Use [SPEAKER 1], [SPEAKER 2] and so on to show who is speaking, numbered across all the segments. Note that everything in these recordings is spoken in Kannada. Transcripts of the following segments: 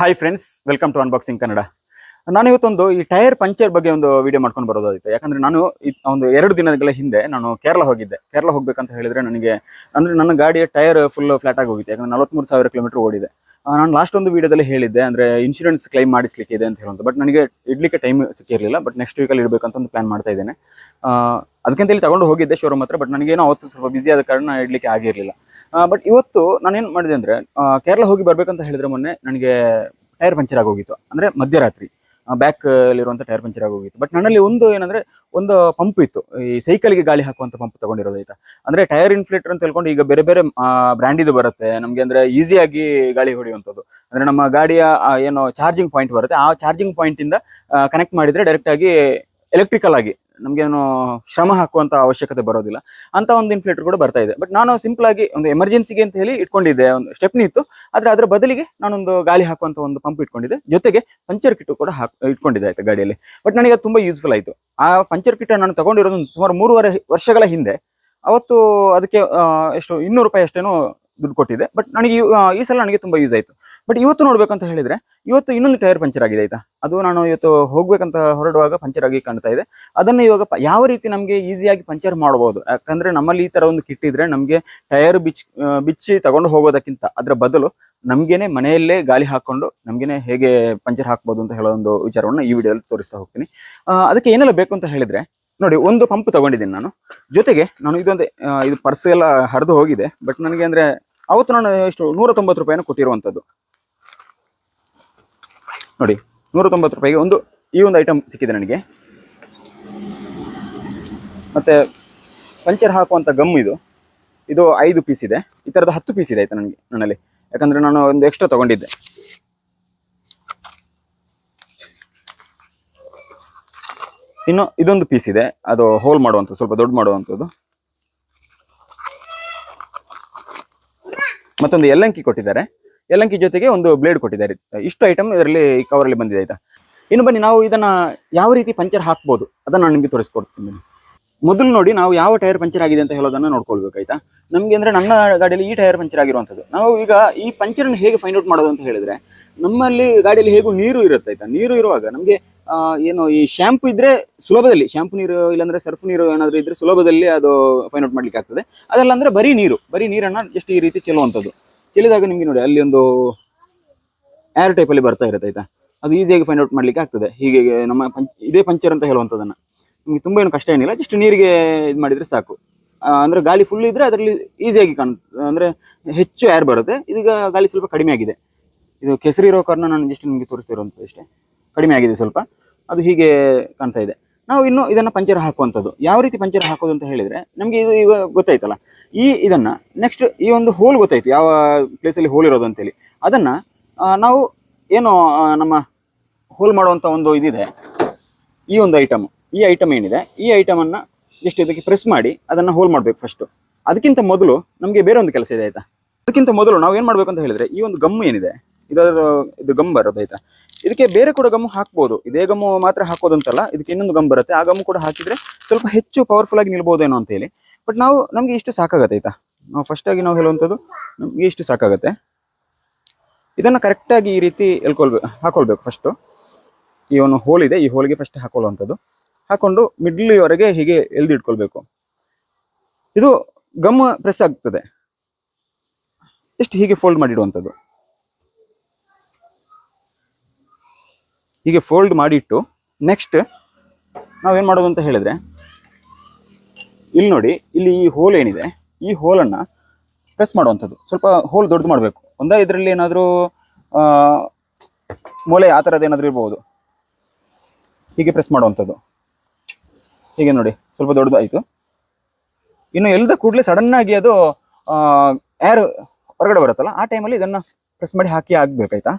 [SPEAKER 1] Hi friends welcome to unboxing Kannada ನಾನು ಇವತ್ತೊಂದು ಈ ಟೈರ್ ಪಂಚರ್ ಬಗ್ಗೆ ಒಂದು ವಿಡಿಯೋ ಮಾಡ್ಕೊಂಡು ಬರೋದಾಗಿತ್ತು. ಯಾಕಂದ್ರೆ ನಾನು ಒಂದು ಎರಡು ದಿನಗಳ ಹಿಂದೆ ನಾನು ಕೇರಳ ಹೋಗಿದ್ದೆ. ಕೇರಳ ಹೋಗ್ಬೇಕಂತ ಹೇಳಿದ್ರೆ ನನಗೆ, ಅಂದ್ರೆ ನನ್ನ ಗಾಡಿಯ ಟೈರ್ ಫುಲ್ ಫ್ಲಾಟ್ ಆಗಿ ಹೋಗಿತ್ತು. ಯಾಕಂದ್ರೆ ನಲವತ್ಮೂರು ಸಾವಿರ ಕಿಲೋಮೀಟರ್ ಓಡಿದೆ. ನಾನು ಲಾಸ್ಟ್ ಒಂದು ವಿಡಿಯೋದಲ್ಲಿ ಹೇಳಿದ್ದೆ, ಅಂದ್ರೆ ಇನ್ಶೂರೆನ್ಸ್ ಕ್ಲೈಮ್ ಮಾಡಿಸ್ಲಿಕ್ಕೆ ಇದೆ ಅಂತ ಹೇಳೋದು ಬಟ್ ನನಗೆ ಇಡ್ಲಿಕ್ಕೆ ಟೈಮ್ ಸಿಕ್ಕಿರಲಿಲ್ಲ. ಬಟ್ ನೆಕ್ಸ್ಟ್ ವೀಕಲ್ಲಿ ಇಡಬೇಕಂತ ಒಂದು ಪ್ಲಾನ್ ಮಾಡ್ತಾ ಇದ್ದೇನೆ. ಅದಕ್ಕೆ ಅದಕ್ಕಂತ ಹೇಳಿ ತಗೊಂಡು ಹೋಗಿದ್ದೆ ಶೋರೂಮ್ ಹತ್ರ. ಬಟ್ ನನಗೇನೋ ಅವತ್ತು ಸ್ವಲ್ಪ ಬಿಸಿ ಆದ ಕಾರಣ ಇಡ್ಲಿಕ್ಕೆ ಆಗಿರಲಿಲ್ಲ. ಬಟ್ ಇವತ್ತು ನಾನೇನು ಮಾಡಿದೆ ಅಂದ್ರೆ ಕೇರಳ ಹೋಗಿ ಬರ್ಬೇಕಂತ ಹೇಳಿದ್ರೆ ಮೊನ್ನೆ ನನಗೆ ಟೈರ್ ಪಂಚರ್ ಆಗೋಗಿತ್ತು. ಅಂದ್ರೆ ಮಧ್ಯರಾತ್ರಿ ಬ್ಯಾಕ್ ಅಲ್ಲಿರುವಂತ ಟೈರ್ ಪಂಚರ್ ಆಗೋಗಿತ್ತು. ಬಟ್ ನನ್ನಲ್ಲಿ ಒಂದು ಏನಂದ್ರೆ, ಒಂದು ಪಂಪ್ ಇತ್ತು. ಈ ಸೈಕಲ್ಗೆ ಗಾಳಿ ಹಾಕುವಂಥ ಪಂಪ್ ತಗೊಂಡಿರೋದಾಯ್ತಾ ಅಂದ್ರೆ ಟೈರ್ ಇನ್ಫ್ಲೇಟರ್ ಅಂತ ಹೇಳ್ಕೊಂಡು ಈಗ ಬೇರೆ ಬೇರೆ ಬ್ರ್ಯಾಂಡಿದು ಬರುತ್ತೆ. ನಮಗೆ ಅಂದ್ರೆ ಈಸಿಯಾಗಿ ಗಾಳಿ ಹೊಡೆಯುವಂಥದ್ದು. ಅಂದ್ರೆ ನಮ್ಮ ಗಾಡಿಯ ಏನು ಚಾರ್ಜಿಂಗ್ ಪಾಯಿಂಟ್ ಬರುತ್ತೆ. ಆ ಚಾರ್ಜಿಂಗ್ ಪಾಯಿಂಟ್ ಇಂದ ಕನೆಕ್ಟ್ ಮಾಡಿದ್ರೆ ಡೈರೆಕ್ಟ್ ಆಗಿ ಎಲೆಕ್ಟ್ರಿಕಲ್ ಆಗಿ ನಮ್ಗೇನು ಶ್ರಮ ಹಾಕುವಂತ ಅವಶ್ಯಕತೆ ಬರೋದಿಲ್ಲ. ಅಂತ ಒಂದು ಇನ್ಫ್ಲೇಟರ್ ಕೂಡ ಬರ್ತಾ ಇದೆ. ಬಟ್ ನಾನು ಸಿಂಪಲ್ ಆಗಿ ಒಂದು ಎಮರ್ಜೆನ್ಸಿಗೆ ಅಂತ ಹೇಳಿ ಇಟ್ಕೊಂಡಿದ್ದೆ, ಒಂದು ಸ್ಟೆಪ್ನಿ ಇತ್ತು ಆದ್ರೆ ಅದರ ಬದಲಿಗೆ ನಾನೊಂದು ಗಾಳಿ ಹಾಕುವಂತ ಒಂದು ಪಂಪ್ ಇಟ್ಕೊಂಡಿದ್ದೆ. ಜೊತೆಗೆ ಪಂಚರ್ ಕಿಟ್ ಕೂಡ ಹಾಕ್, ಇಟ್ಕೊಂಡಿದ್ದೆ ಆಯ್ತು ಗಾಡಿಯಲ್ಲಿ. ಬಟ್ ನನಗೆ ಅದು ತುಂಬಾ ಯೂಸ್ಫುಲ್ ಆಯ್ತು. ಆ ಪಂಚರ್ ಕಿಟ್ ನಾನು ತಗೊಂಡಿರೋದು ಸುಮಾರು ಮೂರುವರೆ ವರ್ಷಗಳ ಹಿಂದೆ. ಅವತ್ತು ಅದಕ್ಕೆ ಎಷ್ಟು ಇನ್ನೂರು ರೂಪಾಯಿ ಅಷ್ಟೇನೋ ದುಡ್ಡು ಕೊಟ್ಟಿದೆ ಬಟ್ ನನಗೆ ಈ ಸಲ ನನಗೆ ತುಂಬಾ ಯೂಸ್ ಆಯ್ತು. ಬಟ್ ಇವತ್ತು ನೋಡ್ಬೇಕಂತ ಹೇಳಿದ್ರೆ, ಇವತ್ತು ಇನ್ನೊಂದು ಟೈರ್ ಪಂಚರ್ ಆಗಿದೆ ಆಯ್ತಾ? ಅದು ನಾನು ಇವತ್ತು ಹೋಗ್ಬೇಕಂತ ಹೊರಡುವಾಗ ಪಂಚರ್ ಆಗಿ ಕಾಣ್ತಾ ಇದೆ. ಅದನ್ನ ಇವಾಗ ಯಾವ ರೀತಿ ನಮಗೆ ಈಸಿಯಾಗಿ ಪಂಚರ್ ಮಾಡಬಹುದು ಯಾಕಂದ್ರೆ ನಮ್ಮಲ್ಲಿ ಈ ತರ ಒಂದು ಕಿಟ್ ಇದ್ರೆ ನಮಗೆ ಟೈರ್ ಬಿಚ್ ಬಿಚ್ಚಿ ತಗೊಂಡು ಹೋಗೋದಕ್ಕಿಂತ ಅದರ ಬದಲು ನಮ್ಗೆನೆ ಮನೆಯಲ್ಲೇ ಗಾಳಿ ಹಾಕೊಂಡು ನಮ್ಗೇನೆ ಹೇಗೆ ಪಂಚರ್ ಹಾಕ್ಬೋದು ಅಂತ ಹೇಳೋ ಒಂದು ವಿಚಾರವನ್ನ ಈ ವಿಡಿಯೋದಲ್ಲಿ ತೋರಿಸ್ತಾ ಹೋಗ್ತೀನಿ. ಅದಕ್ಕೆ ಏನೆಲ್ಲ ಬೇಕು ಅಂತ ಹೇಳಿದ್ರೆ, ನೋಡಿ ಒಂದು ಪಂಪ್ ತಗೊಂಡಿದ್ದೀನಿ ನಾನು. ಜೊತೆಗೆ ನಾನು ಇದೊಂದು ಇದು ಪರ್ಸ್ ಎಲ್ಲ ಹರಿದು ಹೋಗಿದೆ. ಬಟ್ ನನಗೆ ಅಂದ್ರೆ, ಅವತ್ತು ನಾನು ಎಷ್ಟು ನೂರ ತೊಂಬತ್ತು ರೂಪಾಯಿನ ಕೊಟ್ಟಿರುವಂತದ್ದು. ನೋಡಿ ನೂರ ತೊಂಬತ್ತು ರೂಪಾಯಿಗೆ ಒಂದು, ಈ ಒಂದು ಐಟಮ್ ಸಿಕ್ಕಿದೆ ನನಗೆ. ಮತ್ತು ಪಂಚರ್ ಹಾಕುವಂಥ ಗಮ್ ಇದು. ಇದು ಐದು ಪೀಸ್ ಇದೆ. ಈ ಥರದ ಹತ್ತು ಪೀಸ್ ಇದೆ ಆಯಿತು ನನಗೆ, ನನ್ನಲ್ಲಿ. ಯಾಕಂದರೆ ನಾನು ಒಂದು ಎಕ್ಸ್ಟ್ರಾ ತಗೊಂಡಿದ್ದೆ. ಇನ್ನು ಇದೊಂದು ಪೀಸ್ ಇದೆ. ಅದು ಹೋಲ್ ಮಾಡುವಂಥದ್ದು, ಸ್ವಲ್ಪ ದೊಡ್ಡ ಮಾಡುವಂಥದ್ದು. ಮತ್ತೊಂದು ಎಲ್ಲಂಕಿ ಕೊಟ್ಟಿದ್ದಾರೆ. ಎಲ್ಲಂಕಿ ಜೊತೆಗೆ ಒಂದು ಬ್ಲೇಡ್ ಕೊಟ್ಟಿದ್ದಾರೆ. ಇಷ್ಟು ಐಟಮ್ ಇದರಲ್ಲಿ ಕವರಲ್ಲಿ ಬಂದಿದೆ ಆಯ್ತಾ? ಇನ್ನು ಬನ್ನಿ, ನಾವು ಇದನ್ನ ಯಾವ ರೀತಿ ಪಂಚರ್ ಹಾಕ್ಬೋದು? ಅದನ್ನ ನಾನು ನಿಮಗೆ ತೋರಿಸ್ಕೊಡ್ತೀನಿ ಮೊದಲು ನೋಡಿ, ನಾವು ಯಾವ ಟೈರ್ ಪಂಚರ್ ಆಗಿದೆ ಅಂತ ಹೇಳೋದನ್ನ ನೋಡ್ಕೊಳ್ಬೇಕಾಯ್ತಾ ನಮ್ಗೆ ಅಂದ್ರೆ ನನ್ನ ಗಾಡಿಯಲ್ಲಿ ಈ ಟೈರ್ ಪಂಚರ್ ಆಗಿರುವಂಥದ್ದು. ನಾವು ಈಗ ಈ ಪಂಚರ್ ಹೇಗೆ ಫೈಂಡ್ ಔಟ್ ಮಾಡೋದು ಅಂತ ಹೇಳಿದ್ರೆ, ನಮ್ಮಲ್ಲಿ ಗಾಡಿಯಲ್ಲಿ ಹೇಗೂ ನೀರು ಇರುತ್ತೆ ಆಯ್ತಾ? ನೀರು ಇರುವಾಗ ನಮಗೆ ಏನು ಈ ಶಾಂಪು ಇದ್ರೆ ಸುಲಭದಲ್ಲಿ ಶ್ಯಾಂಪು ನೀರು ಇಲ್ಲಾಂದ್ರೆ ಸರ್ಫ್ ನೀರು ಏನಾದ್ರು ಇದ್ರೆ ಸುಲಭದಲ್ಲಿ ಅದು ಫೈಂಡ್ ಔಟ್ ಮಾಡ್ಲಿಕ್ಕೆ ಆಗ್ತದೆ ಅದಲ್ಲ ಅಂದ್ರೆ ಬರೀ ನೀರು, ಬರೀ ನೀರನ್ನ ಜಸ್ಟ್ ಈ ರೀತಿ ಚೆಲ್ಲುವಂಥದ್ದು. ಚೆಲ್ಲಿದಾಗ ನಿಮಗೆ ನೋಡಿ, ಅಲ್ಲಿ ಒಂದು ಏರ್ ಅಲ್ಲಿ ಬರ್ತಾ ಇರುತ್ತೆ ಆಯ್ತಾ? ಅದು ಈಸಿಯಾಗಿ ಫೈಂಡ್ ಔಟ್ ಮಾಡ್ಲಿಕ್ಕೆ ಆಗ್ತದೆ. ಹೀಗೆ ನಮ್ಮ ಇದೇ ಪಂಚರ್ ಅಂತ ಹೇಳುವಂಥದ್ದನ್ನು. ನಿಮ್ಗೆ ತುಂಬಾ ಏನು ಕಷ್ಟ ಏನಿಲ್ಲ ಜಸ್ಟ್ ನೀರಿಗೆ ಇದು ಮಾಡಿದ್ರೆ ಸಾಕು. ಅಂದ್ರೆ ಗಾಳಿ ಫುಲ್ ಇದ್ರೆ ಅದರಲ್ಲಿ ಈಸಿಯಾಗಿ ಕಾಣ್, ಅಂದ್ರೆ ಹೆಚ್ಚು ಏರ್ ಬರುತ್ತೆ. ಇದೀಗ ಗಾಳಿ ಸ್ವಲ್ಪ ಕಡಿಮೆ ಆಗಿದೆ. ಇದು ಕೆಸರಿ ಇರೋ ಕಾರಣ ನಾನು ಜಸ್ಟ್ ನಿಮಗೆ ತೋರಿಸ್ತಿರುವಂಥದ್ದು ಅಷ್ಟೇ. ಕಡಿಮೆ ಆಗಿದೆ ಸ್ವಲ್ಪ. ಅದು ಹೀಗೆ ಕಾಣ್ತಾ ಇದೆ. ನಾವು ಇನ್ನು ಇದನ್ನು ಪಂಚರ್ ಹಾಕುವಂಥದ್ದು. ಯಾವ ರೀತಿ ಪಂಚರ್ ಹಾಕೋದು ಅಂತ ಹೇಳಿದರೆ, ನಮಗೆ ಇದು ಇವಾಗ ಗೊತ್ತಾಯ್ತಲ್ಲ. ಈ ಇದನ್ನು ನೆಕ್ಸ್ಟ್ ಈ ಒಂದು ಹೋಲ್ ಗೊತ್ತಾಯ್ತು. ಯಾವ ಪ್ಲೇಸಲ್ಲಿ ಹೋಲ್ ಇರೋದು ಅಂತೇಳಿ. ಅದನ್ನು ನಾವು ಏನು ನಮ್ಮ ಹೋಲ್ ಮಾಡುವಂಥ ಒಂದು ಇದಿದೆ. ಈ ಒಂದು ಐಟಮ್ ಈ ಐಟಮ್ ಏನಿದೆ? ಈ ಐಟಮನ್ನು ಜಸ್ಟ್ ಇದಕ್ಕೆ ಪ್ರೆಸ್ ಮಾಡಿ ಅದನ್ನು ಹೋಲ್ ಮಾಡಬೇಕು ಫಸ್ಟು ಅದಕ್ಕಿಂತ ಮೊದಲು ನಮಗೆ ಬೇರೆ ಒಂದು ಕೆಲಸ ಇದೆ, ಆಯಿತಾ? ಅದಕ್ಕಿಂತ ಮೊದಲು ನಾವು ಏನು ಮಾಡಬೇಕು ಅಂತ ಹೇಳಿದರೆ, ಈ ಒಂದು ಗಮ್ ಏನಿದೆ ಇದು ಇದು ಗಮ್ ಬರೋದು ಆಯ್ತಾ? ಇದಕ್ಕೆ ಬೇರೆ ಕೂಡ ಗಮ್ ಹಾಕ್ಬೋದು. ಇದೇ ಗಮ್ಮು ಮಾತ್ರ ಹಾಕೋದಂತಲ್ಲ, ಇದಕ್ಕೆ ಇನ್ನೊಂದು ಗಮ್ ಬರುತ್ತೆ. ಆ ಗಮ್ಮು ಕೂಡ ಹಾಕಿದ್ರೆ ಸ್ವಲ್ಪ ಹೆಚ್ಚು ಪವರ್ಫುಲ್ ಆಗಿ ನಿಲ್ಬೋದೇನೋ ಅಂತ ಹೇಳಿ. ಬಟ್ ನಾವು ನಮ್ಗೆ ಇಷ್ಟು ಸಾಕಾಗತ್ತೆ ಆಯ್ತಾ? ನಾವು ಫಸ್ಟ್ ಆಗಿ ನಾವು ಹೇಳುವಂಥದ್ದು ನಮಗೆ ಇಷ್ಟು ಸಾಕಾಗತ್ತೆ. ಇದನ್ನು ಕರೆಕ್ಟಾಗಿ ಈ ರೀತಿ ಎಲ್ಕೊಳ್ಬೇಕು ಹಾಕೊಳ್ಬೇಕು ಫಸ್ಟ್ ಈ ಒಂದು ಹೋಲ್ ಇದೆ, ಈ ಹೋಲ್ಗೆ ಫಸ್ಟ್ ಹಾಕೊಳ್ಳುವಂಥದ್ದು. ಹಾಕೊಂಡು ಮಿಡ್ಲಿವರೆಗೆ ಹೀಗೆ ಎಳ್ದಿಟ್ಕೊಳ್ಬೇಕು. ಇದು ಗಮ್ ಪ್ರೆಸ್ ಆಗ್ತದೆ. ಎಷ್ಟು ಹೀಗೆ ಫೋಲ್ಡ್ ಮಾಡಿಡುವಂಥದ್ದು ಹೀಗೆ ಫೋಲ್ಡ್ ಮಾಡಿಟ್ಟು ನೆಕ್ಸ್ಟ್ ನಾವೇನ್ ಮಾಡೋದು ಅಂತ ಹೇಳಿದ್ರೆ, ಇಲ್ಲಿ ನೋಡಿ, ಇಲ್ಲಿ ಈ ಹೋಲ್ ಏನಿದೆ, ಈ ಹೋಲನ್ನು ಪ್ರೆಸ್ ಮಾಡುವಂಥದ್ದು. ಸ್ವಲ್ಪ ಹೋಲ್ ದೊಡ್ಡದು ಮಾಡಬೇಕು. ಒಂದ ಇದರಲ್ಲಿ ಏನಾದರೂ ಮೂಲೆ ಆ ಥರದ್ದು ಏನಾದರೂ ಇರ್ಬೋದು. ಹೀಗೆ ಪ್ರೆಸ್ ಮಾಡುವಂಥದ್ದು. ಹೀಗೆ ನೋಡಿ, ಸ್ವಲ್ಪ ದೊಡ್ಡದಾಯಿತು. ಇನ್ನು ಎಲ್ಲದ ಕೂಡಲೇ ಸಡನ್ ಆಗಿ ಅದು ಯಾರು ಹೊರಗಡೆ ಬರುತ್ತಲ್ಲ, ಆ ಟೈಮಲ್ಲಿ ಇದನ್ನು ಪ್ರೆಸ್ ಮಾಡಿ ಹಾಕಿ ಆಗ್ಬೇಕಾಯ್ತಾ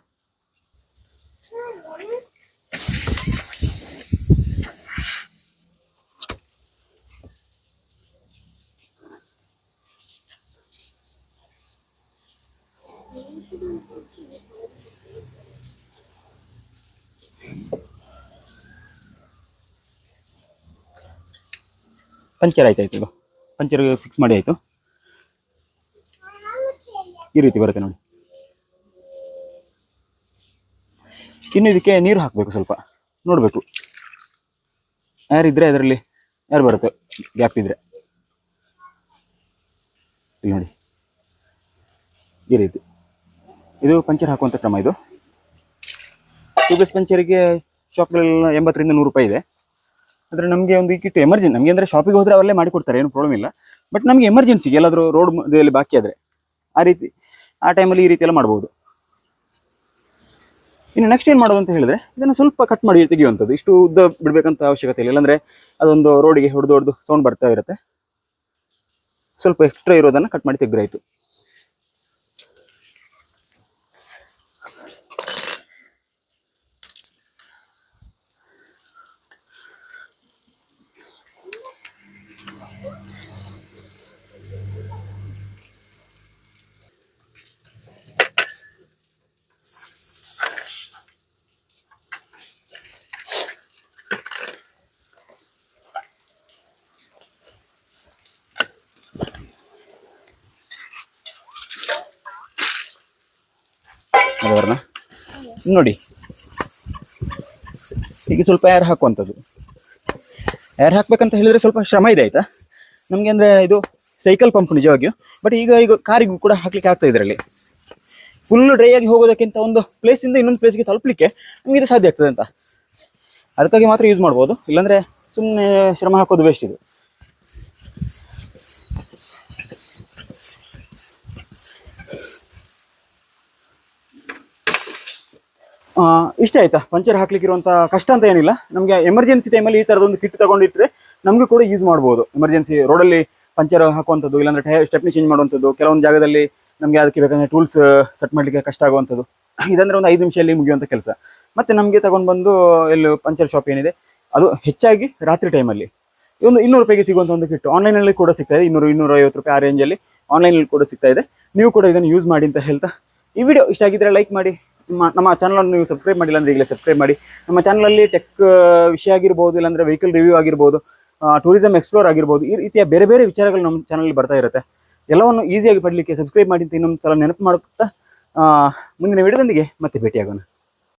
[SPEAKER 1] ಪಂಚರ್ ಆಯ್ತಾಯ್ತು ಇದು ಪಂಚರ್ ಫಿಕ್ಸ್ ಮಾಡಿ ಆಯ್ತು. ಈ ರೀತಿ ಬರುತ್ತೆ ನೋಡಿ. ಇನ್ನು ಇದಕ್ಕೆ ನೀರು ಹಾಕಬೇಕು ಸ್ವಲ್ಪ. ನೋಡಬೇಕು. ಯಾರಿದ್ರೆ ಅದರಲ್ಲಿ ಯಾರು ಬರುತ್ತೆ? ಗ್ಯಾಪ್ ಇದ್ರೆ. ನೋಡಿ. ಈ ರೀತಿ. ಇದು ಪಂಚರ್ ಹಾಕುವಂಥ ಕ್ರಮ ಇದು. ಟ್ಯೂಬ್ಲೆಸ್ ಪಂಚರಿಗೆ ಶಾಪ್ಗಳೆಲ್ಲ ಎಂಬತ್ತರಿಂದ ನೂರು ರೂಪಾಯಿ ಇದೆ. ಆದರೆ ನಮಗೆ ಒಂದು ಈ ಕಿಟ್ ಎಮರ್ಜೆನ್ಸಿ ನಮಗೆ ಅಂದರೆ ಶಾಪಿಗೆ ಹೋದರೆ ಅವರಲ್ಲೇ ಮಾಡಿಕೊಡ್ತಾರೆ, ಏನು ಪ್ರಾಬ್ಲಮ್ ಇಲ್ಲ. ಬಟ್ ನಮಗೆ ಎಮರ್ಜೆನ್ಸಿಗೆ ಎಲ್ಲಾದರೂ ರೋಡ್ ಮಧ್ಯದಲ್ಲಿ ಬಾಕಿ ಆದರೆ ಆ ರೀತಿ, ಆ ಟೈಮಲ್ಲಿ ಈ ರೀತಿ ಎಲ್ಲ ಮಾಡ್ಬೋದು. ಇನ್ನು ನೆಕ್ಸ್ಟ್ ಏನು ಮಾಡೋದು ಅಂತ ಹೇಳಿದ್ರೆ, ಇದನ್ನು ಸ್ವಲ್ಪ ಕಟ್ ಮಾಡಿ ತೆಗೆಯುವಂಥದ್ದು. ಇಷ್ಟು ಉದ್ದ ಬಿಡಬೇಕಂತ ಅವಶ್ಯಕತೆ ಇಲ್ಲ. ಇಲ್ಲಾಂದ್ರೆ ಅದೊಂದು ರೋಡಿಗೆ ಹೊಡೆದು ಹೊಡೆದು ಸೌಂಡ್ ಬರ್ತಾ ಇರುತ್ತೆ. ಸ್ವಲ್ಪ ಎಕ್ಸ್ಟ್ರಾ ಇರೋದನ್ನು ಕಟ್ ಮಾಡಿ ತೆಗೆದ್ರಾಯ್ತು. ಅದವರ್ನ ನೋಡಿ. ಈಗ ಸ್ವಲ್ಪ ಏರ್ ಹಾಕುವಂಥದ್ದು. ಏರ್ ಹಾಕ್ಬೇಕಂತ ಹೇಳಿದ್ರೆ ಸ್ವಲ್ಪ ಶ್ರಮ ಇದೆ ಆಯ್ತಾ? ನಮಗೆ ಅಂದ್ರೆ ಇದು ಸೈಕಲ್ ಪಂಪ್ ನಿಜವಾಗಿಯೂ. ಬಟ್ ಈಗ ಈಗ ಕಾರಿಗೂ ಕೂಡ ಹಾಕ್ಲಿಕ್ಕೆ ಆಗ್ತಾ ಇದರಲ್ಲಿ. ಫುಲ್ ಡ್ರೈ ಆಗಿ ಹೋಗೋದಕ್ಕಿಂತ ಒಂದು ಪ್ಲೇಸ್ ಇಂದ ಇನ್ನೊಂದು ಪ್ಲೇಸ್ಗೆ ತಲುಪಲಿಕ್ಕೆ ನಮಗೆ ಇದು ಸಾಧ್ಯ ಆಗ್ತದೆ ಅಂತ. ಅದಕ್ಕಾಗಿ ಮಾತ್ರ ಯೂಸ್ ಮಾಡ್ಬೋದು. ಇಲ್ಲಾಂದ್ರೆ ಸುಮ್ಮನೆ ಶ್ರಮ ಹಾಕೋದು ವೇಸ್ಟ್ ಇದು. ಇಷ್ಟ ಆಯ್ತಾ? ಪಂಚರ್ ಹಾಕ್ಲಿಕ್ಕೆ ಇರುವಂತ ಕಷ್ಟ ಅಂತ ಏನಿಲ್ಲ. ನಮಗೆ ಎಮರ್ಜೆನ್ಸಿ ಟೈಮಲ್ಲಿ ಈ ತರದೊಂದು ಕಿಟ್ ತಗೊಂಡಿಟ್ರೆ ನಮ್ಗೆ ಕೂಡ ಯೂಸ್ ಮಾಡ್ಬೋದು. ಎಮರ್ಜೆನ್ಸಿ ರೋಡಲ್ಲಿ ಪಂಚರ್ ಹಾಕುವಂಥದ್ದು, ಇಲ್ಲಾಂದ್ರೆ ಟೈರ್ ಸ್ಟೆಪ್ನಿ ಚೇಂಜ್ ಮಾಡುವಂಥದ್ದು, ಕೆಲವೊಂದು ಜಾಗದಲ್ಲಿ ನಮಗೆ ಅದಕ್ಕೆ ಬೇಕಂದ್ರೆ ಟೂಲ್ಸ್ ಸೆಟ್ ಮಾಡಲಿಕ್ಕೆ ಕಷ್ಟ ಆಗುವಂಥದ್ದು. ಇದಂದ್ರೆ ಒಂದು ಐದು ನಿಮಿಷದಲ್ಲಿ ಮುಗಿಯುವಂಥ ಕೆಲಸ. ಮತ್ತೆ ನಮಗೆ ತಗೊಂಡು ಬಂದು ಎಲ್ಲಿ ಪಂಚರ್ ಶಾಪ್ ಏನಿದೆ, ಅದು ಹೆಚ್ಚಾಗಿ ರಾತ್ರಿ ಟೈಮಲ್ಲಿ ಒಂದು ಇನ್ನೂರು ರೂಪಾಯಿಗೆ ಸಿಗುವಂಥ ಒಂದು ಕಿಟ್ ಆನ್ಲೈನಲ್ಲಿ ಕೂಡ ಸಿಗ್ತಾ ಇದೆ. ಇನ್ನೂರು, ಇನ್ನೂರ ಐವತ್ತು ರೂಪಾಯಿ ಆ ರೇಂಜಲ್ಲಿ ಆನ್ಲೈನಲ್ಲಿ ಕೂಡ ಸಿಗ್ತಾ ಇದೆ. ನೀವು ಕೂಡ ಇದನ್ನು ಯೂಸ್ ಮಾಡಿ ಅಂತ ಹೇಳ್ತಾ ಈ ವಿಡಿಯೋ ಇಷ್ಟ ಆಗಿದ್ರೆ ಲೈಕ್ ಮಾಡಿ ನಿಮ್ಮ ಚಾನಲನ್ನು ನೀವು ಸಬ್ಸ್ಕ್ರೈಬ್ ಮಾಡಿಲ್ಲ ಅಂದ್ರೆ ಈಗಲೇ ಸಬ್ಸ್ಕ್ರೈಬ್ ಮಾಡಿ. ನಮ್ಮ ಚಾನಲಲ್ಲಿ ಟೆಕ್ ವಿಷಯ ಆಗಿರ್ಬೋದು, ಇಲ್ಲಾಂದ್ರೆ ವೆಹಿಕಲ್ ರಿವ್ಯೂ ಆಗಿರ್ಬೋದು ಟೂರಿಸಂ ಎಕ್ಸ್ಪ್ಲೋರ್ ಆಗಿರ್ಬೋದು, ಈ ರೀತಿಯ ಬೇರೆ ಬೇರೆ ವಿಚಾರಗಳು ನಮ್ಮ ಚಾನಲ್ ಬರ್ತಾ ಇರುತ್ತೆ. ಎಲ್ಲವನ್ನು ಈಸಿಯಾಗಿ ಪಡಲಿಕ್ಕೆ ಸಬ್ಸ್ಕ್ರೈಬ್ ಮಾಡಿ ಅಂತ ಇನ್ನೊಂದು ಸಲ ನೆನಪು ಮಾಡುತ್ತಾ ಮುಂದಿನ ವಿಡಿಯೋದೊಂದಿಗೆ ಮತ್ತೆ ಭೇಟಿಯಾಗೋಣ.